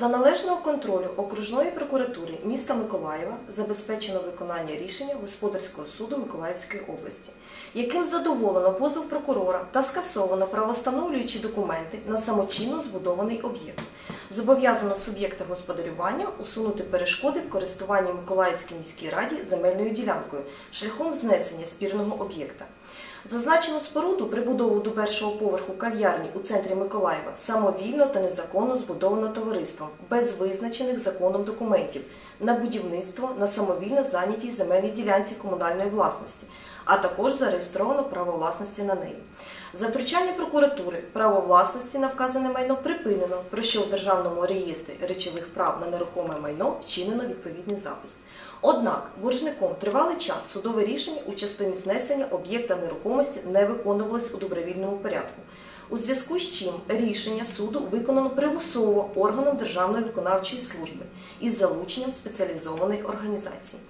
За належного контролю окружної прокуратури міста Миколаєва забезпечено виконання рішення Господарського суду Миколаївської області, яким задоволено позов прокурора та скасовано правостановлюючі документи на самочинно збудований об'єкт. Зобов'язано суб'єкта господарювання усунути перешкоди в користуванні Миколаївській міській раді земельною ділянкою шляхом знесення спірного об'єкта. Зазначену споруду прибудову до першого поверху кав'ярні у центрі Миколаєва самовільно та незаконно збудовано товариством без визначених законом документів на будівництво на самовільно зайнятій земельній ділянці комунальної власності, а також зареєстровано право власності на неї. За втручання прокуратури право власності на вказане майно припинено, про що в Державному реєстрі речових прав на нерухоме майно вчинено відповідний запис. Однак боржником тривалий час судове рішення у частині знесення об'єкта нерухомості не виконувалось у добровільному порядку. У зв'язку з чим рішення суду виконано примусово органом Державної виконавчої служби із залученням спеціалізованої організації.